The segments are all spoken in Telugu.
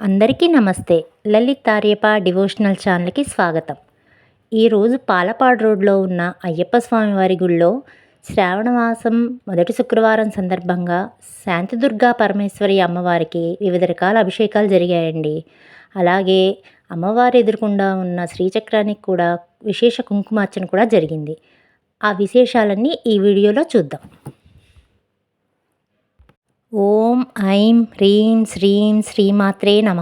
అందరికీ నమస్తే. లలిత్ ఆర్యప డివోషనల్ ఛానల్కి స్వాగతం. ఈరోజు పాలపాడు రోడ్లో ఉన్న అయ్యప్ప స్వామివారి గుళ్ళో శ్రావణమాసం మొదటి శుక్రవారం సందర్భంగా శాంతిదుర్గా పరమేశ్వరి అమ్మవారికి వివిధ రకాల అభిషేకాలు జరిగాయండి. అలాగే అమ్మవారి ఎదురుకుండా ఉన్న శ్రీచక్రానికి కూడా విశేష కుంకుమార్చన కూడా జరిగింది. ఆ విశేషాలన్నీ ఈ వీడియోలో చూద్దాం. ఓం ఐం హ్రీం శ్రీం శ్రీమాత్రే నమ.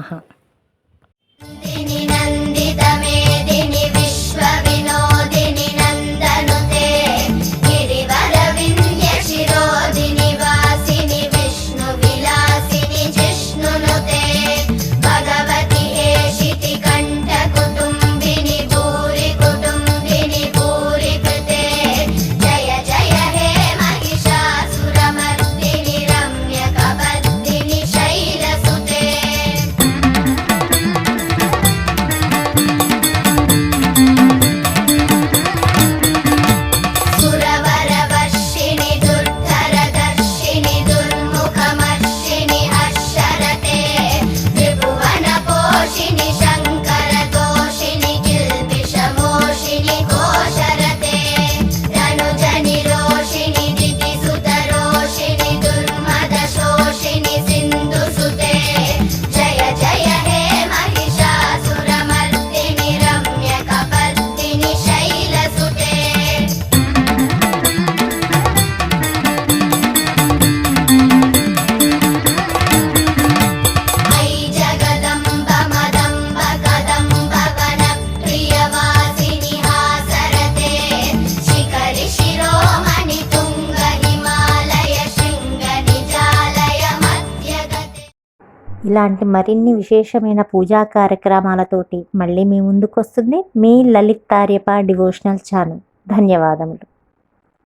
ఇలాంటి మరిన్ని విశేషమైన పూజా కార్యక్రమాలతోటి మళ్ళీ మీ ముందుకు వస్తుంది మీ లలిత్ తార్యప డివోషనల్ ఛానల్. ధన్యవాదములు.